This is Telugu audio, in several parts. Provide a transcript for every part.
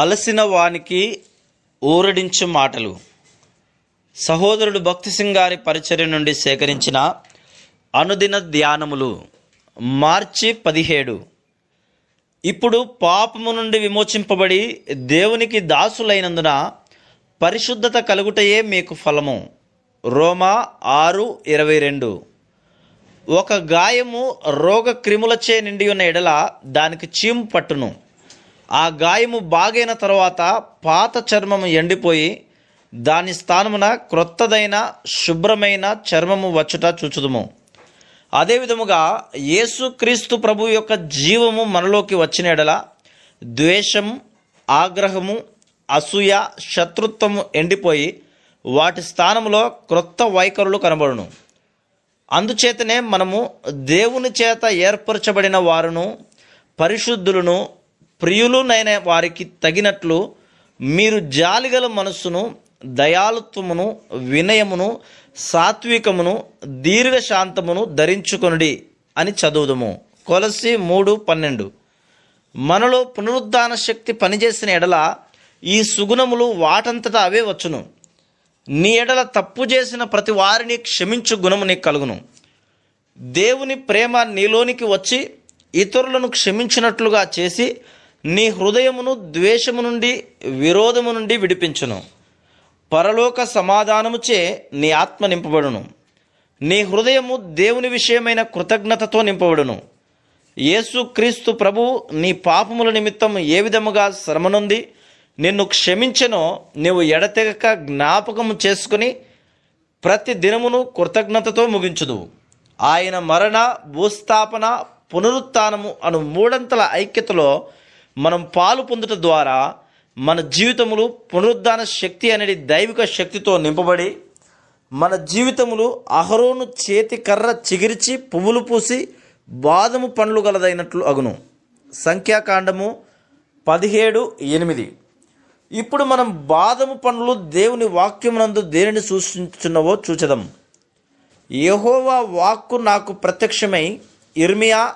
అలసిన వానికి ఊరడించు మాటలు. సహోదరుడు భక్తి సింగారి పరిచర్య నుండి సేకరించిన అనుదిన ధ్యానములు. మార్చి పదిహేడు. ఇప్పుడు పాపము నుండి విమోచింపబడి దేవునికి దాసులైనందున పరిశుద్ధత కలుగుటయే మీకు ఫలము. రోమా ఆరు ఇరవై రెండు. ఒక గాయము రోగ క్రిములచే నిండి ఉన్న ఎడల దానికి చీము పట్టును. ఆ గాయము బాగైన తర్వాత పాత చర్మము ఎండిపోయి దాని స్థానమున క్రొత్తదైన శుభ్రమైన చర్మము వచ్చుట చూచుదుము. అదే విధముగా యేసుక్రీస్తు ప్రభు యొక్క జీవము మనలోకి వచ్చిన ఎడల ద్వేషం ఆగ్రహము అసూయ శత్రుత్వము ఎండిపోయి వాటి స్థానంలో క్రొత్త వైఖరులు కనబడును. అందుచేతనే మనము దేవుని చేత ఏర్పరచబడిన వారును పరిశుద్ధులను ప్రియులునైన వారికి తగినట్లు మీరు జాలిగల మనస్సును దయాలుత్వమును వినయమును సాత్వికమును దీర్ఘశాంతమును ధరించుకొనుడి అని చదువుదము. కొలసి మూడు పన్నెండు. మనలో పునరుద్ధాన శక్తి పనిచేసిన ఎడల ఈ సుగుణములు వాటంతటా అవే వచ్చును. నీ ఎడల తప్పు చేసిన ప్రతి వారిని క్షమించు గుణము నీకు కలుగును. దేవుని ప్రేమ నీలోనికి వచ్చి ఇతరులను క్షమించినట్లుగా చేసి నీ హృదయమును ద్వేషము నుండి విరోధము నుండి విడిపించును. పరలోక సమాధానముచే నీ ఆత్మ నింపబడును. నీ హృదయము దేవుని విషయమైన కృతజ్ఞతతో నింపబడును. యేసుక్రీస్తు ప్రభు నీ పాపముల నిమిత్తం ఏ విధముగా శ్రమనుంది నిన్ను క్షమించెనో నీవు ఎడతెగక జ్ఞాపకము చేసుకుని ప్రతి దినమును కృతజ్ఞతతో ముగించుదు ఆయన మరణ భూస్థాపన పునరుత్నము అను మూడంతల ఐక్యతలో మనం పాలు పొందుట ద్వారా మన జీవితములు పునరుద్ధాన శక్తి అనేది దైవిక శక్తితో నింపబడి మన జీవితములు అహరోను చేతి కర్ర చిగిరిచి పువ్వులు పూసి బాదము పండ్లు గలదైనట్లు అగును. సంఖ్యాకాండము పదిహేడు ఎనిమిది. ఇప్పుడు మనం బాదము పండ్లు దేవుని వాక్యమునందు దేనిని సూచించున్నవో చూచదాం. యహోవా వాక్కు నాకు ప్రత్యక్షమై ఇర్మియా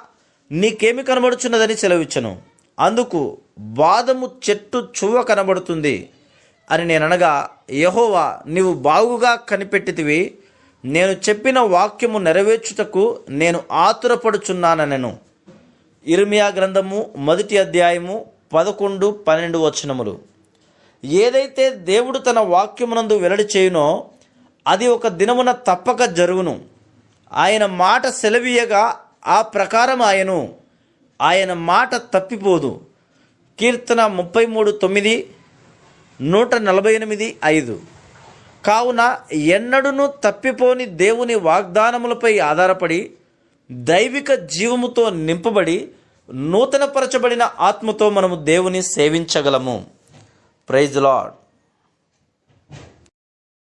నీకేమి కనబడుచున్నదని సెలవిచ్చను. అందుకు బాదము చెట్టు చువ్వ కనబడుతుంది అని నేను అనగా యహోవా నీవు బాగుగా కనిపెట్టితివి. నేను చెప్పిన వాక్యము నెరవేర్చుటకు నేను ఆతురపడుచున్నానెను ఇర్మియా గ్రంథము మొదటి అధ్యాయము పదకొండు పన్నెండు వచనములు. ఏదైతే దేవుడు తన వాక్యమునందు వెల్లడి చేయునో అది ఒక దినమున తప్పక జరుగును. ఆయన మాట సెలవీయగా ఆ ప్రకారం ఆయను. ఆయన మాట తప్పిపోదు. కీర్తన ముప్పై మూడు తొమ్మిది నూట నలభై ఎనిమిది ఐదు. కావున ఎన్నడూను తప్పిపోని దేవుని వాగ్దానములపై ఆధారపడి దైవిక జీవముతో నింపబడి నూతనపరచబడిన ఆత్మతో మనము దేవుని సేవించగలము. Praise lord